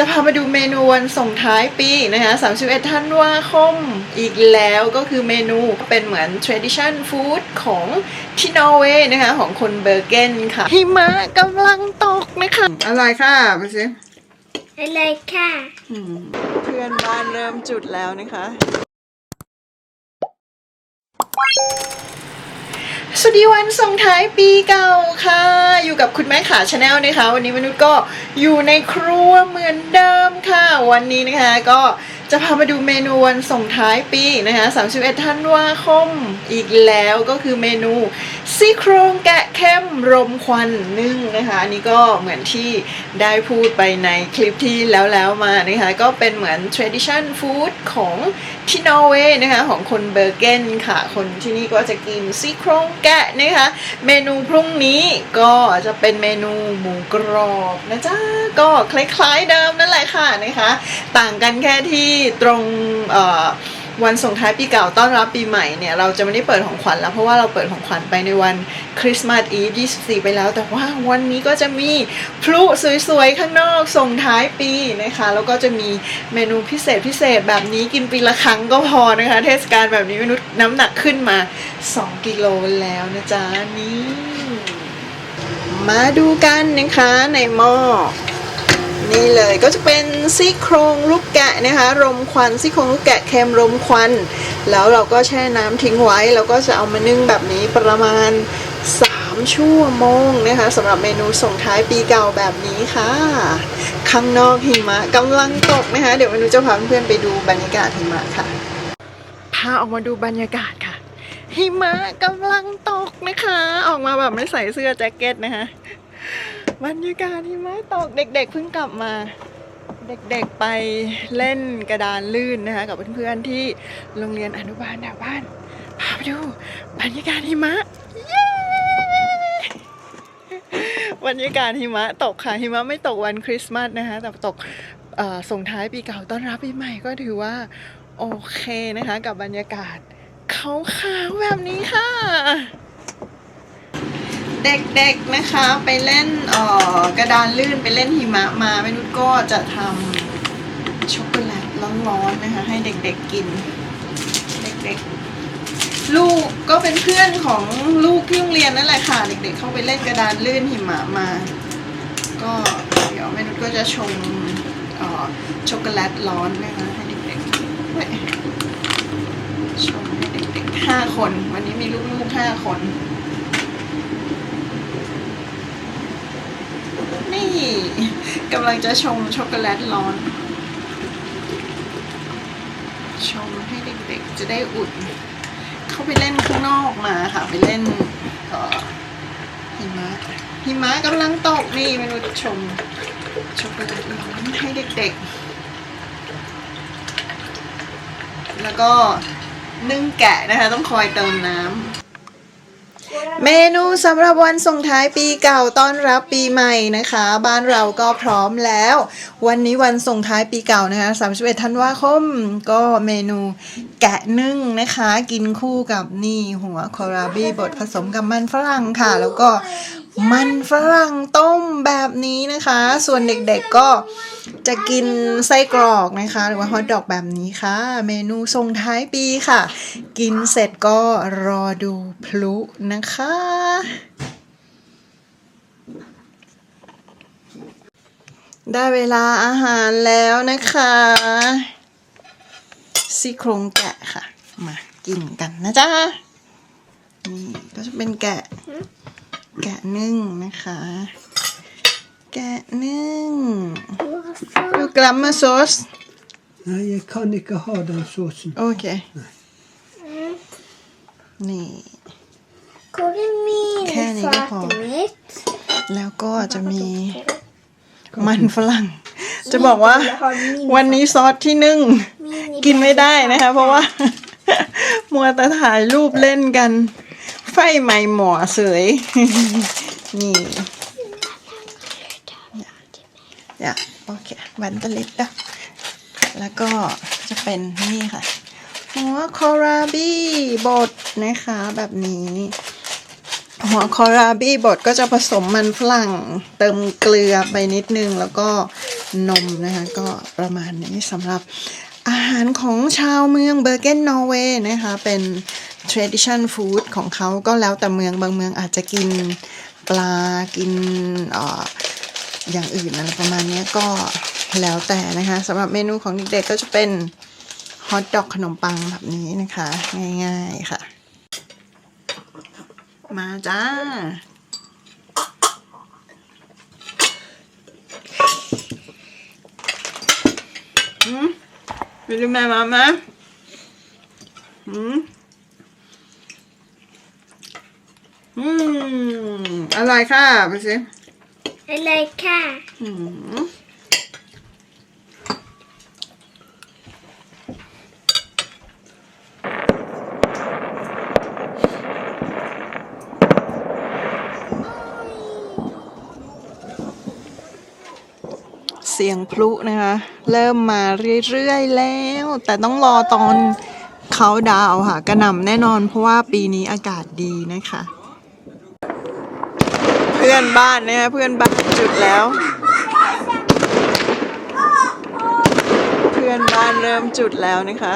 จะพามาดูเมนูวันส่งท้ายปีนะคะ31ธันวาคมอีกแล้วก็คือเมนูเป็นเหมือน tradition food ของที่นอร์เวย์นะคะ ของคนเบอร์เกนค่ะหิมะกำลังตกนะคะ อะไรค่ะไปสิอะไรค่ะ เพื่อนบ้านเริ่มจุดแล้วนะคะ สวัสดีวันส่งท้ายปีเก่าค่ะ อยู่กับคุณแม่ขาชาแนลนะคะ วันนี้มนุษย์ก็อยู่ในครัวเหมือนเดิมค่ะ วันนี้นะคะก็จะพามาดูเมนูวันส่งท้ายปีนะคะ31ธันวาคมอีกแล้วก็คือเมนูซี่โครงแกะเข้มรมควันนึ่งนะคะอันนี้ก็เหมือนที่ได้พูดไปในคลิปที่แล้วแล้วๆมานะคะก็เป็นเหมือน tradition food ของ ที่นอร์เวย์นะคะของคนเบอร์เกนค่ะ คนที่นี่ก็จะกินซี่โครงแกะนะคะ เมนูพรุ่งนี้ก็จะเป็นเมนูหมูกรอบนะจ๊ะก็คล้ายๆเดิมนั่นแหละค่ะนะคะ ต่างกันแค่ที่ตรงเอ่อ วันส่งท้ายปีเก่าต้อนรับปีใหม่เนี่ยเราจะไม่ได้เปิดของขวัญแล้วเพราะว่าเราเปิดของขวัญไปในวันคริสต์มาสอีฟ24 ไปแล้ว แต่ว่าวันนี้ก็จะมีพลุสวยๆ ข้างนอกส่งท้ายปีนะคะ แล้วก็จะมีเมนูพิเศษพิเศษแบบนี้กินปีละครั้งก็พอนะคะ เทศกาลแบบนี้มนุษย์น้ำหนักขึ้นมา 2 กิโลแล้วนะจ๊ะนี่มาดูกันนะคะในหม้อ นี่เลยก็จะเป็นซี่โครงลูกแกะนะคะ รมควันซี่โครงลูกแกะเค็มรมควัน แล้วเราก็แช่น้ำทิ้งไว้ แล้วก็จะเอามานึ่งแบบนี้ประมาณ 3 ชั่วโมงนะคะสำหรับเมนูส่งท้ายปีเก่าแบบนี้ค่ะ ข้างนอกหิมะกำลังตกนะคะ เดี๋ยวเมนูจะพาเพื่อนไปดูบรรยากาศหิมะค่ะพาออกมาดูบรรยากาศค่ะหิมะกำลังตกนะคะ ออกมาแบบไม่ใส่เสื้อแจ็คเก็ตนะคะ บรรยากาศหิมะตกเด็กๆเพิ่งกลับมา เด็กๆไปเล่นกระดานลื่นนะคะกับเพื่อนๆที่โรงเรียนอนุบาลแถวบ้านพาไปดูบรรยากาศหิมะเย้บรรยากาศหิมะตกค่ะหิมะไม่ตกวันคริสต์มาสนะคะแต่ตกส่งท้ายปีเก่าต้อนรับปีใหม่ก็ถือว่าโอเคนะคะ กับบรรยากาศขาวๆแบบนี้ค่ะ เด็กๆนะคะไปเล่นเอ่อก ดานลื่นไปเล่นหิมะมาแม่นุชก็จะทำช็อกโกแลตร้อนๆนะคะ ให้เด็กๆกิน เด็กๆ ลูกก็เป็นเพื่อนของลูกที่โรงเรียนนั่นแหละค่ะ เด็กๆเข้าไปเล่นกระดานลื่นหิมะมา ก็เดี๋ยวแม่นุชก็จะชงออช็อกโกแลตร้อนนะคะให้เด็กๆชงให้เด็กๆห้าคน วันนี้มีลูกๆห้าคน กำลังจะชงช็อกโกแลตร้อน ชงให้เด็กๆ จะได้อุ่น เขาไปเล่นข้างนอกมาค่ะ ไปเล่นเอ่อหิมะหิมะกำลังตกนี่เมนูชงช็อกโกแลตร้อนให้เด็กๆ แล้วก็นึ่งแกะนะคะ ต้องคอยเติมน้ำ เมนูสำหรับวันส่งท้ายปีเก่าต้อนรับปีใหม่นะคะ บ้านเราก็พร้อมแล้ว วันนี้วันส่งท้ายปีเก่านะคะ31ธันวาคมก็เมนูแกะนึ่งนะคะ กินคู่กับนี่หัวคอราบี้บดผสมกับมันฝรั่งค่ะ แล้วก็ มันฝรั่งต้มแบบนี้นะคะ ส่วนเด็กๆก็จะกินไส้กรอกนะคะ หรือว่าฮอทดอกแบบนี้ค่ะ เมนูส่งท้ายปีค่ะ กินเสร็จก็รอดูพลุนะคะ ได้เวลาอาหารแล้วนะคะซี่โครงแกะค่ะ มากินกันนะจ๊ะนี่ก็จะเป็นแกะ แกะนึ่งนะคะ แกะนึ่งดูกลัมมาซอส Nej, jeg kan ikke ha den såsen. โอเคนี่ Hvor er Kan ikke ha. minifatet mitt? แล้วก็จะมีมันฝรั่ง จะบอกว่าวันนี้ซอสที่นึ่ง กินไม่ได้นะคะ เพราะว่า มัวแต่ถ่ายรูปเล่นกันไฟไหม้หมอเสย นี่อย่าโอเควันตะลิดนะแล้วก็จะเป็นนี่ค่ะ หัวคอราบี้บดนะคะแบบนี้ หัวคอราบี้บดก็จะผสมมันฝรั่งเติมเกลือไปนิดนึง แล้วก็นมนะคะ ก็ประมาณนี้สำหรับอาหารของชาวเมืองเบอร์เกนนอร์เวย์นะคะ เป็น tradition food ของเขาก็แล้วแต่เมืองบางเมืองอาจจะกินปลากินออย่างอื่นอะไรประมาณนี้ก็แล้วแต่นะคะสำหรับเมนูของเด็กๆก็จะเป็นฮอทดอกขนมปังแบบนี้นะคะ ง่ายๆค่ะ มาจ้าอืมวิลแม่มาไหมอืม อืมอร่อยค่ะไปสิอะไรค่ะอืมเสียงพลุนะคะ เริ่มมาเรื่อยๆแล้ว แต่ต้องรอตอนเขาดาวน์ค่ะ กระหน่ำแน่นอนเพราะว่าปีนี้อากาศดีนะคะเพื่อนบ้านนะฮะเพื่อนบ้านจุดแล้ว เพื่อนบ้านเริ่มจุดแล้วนะคะ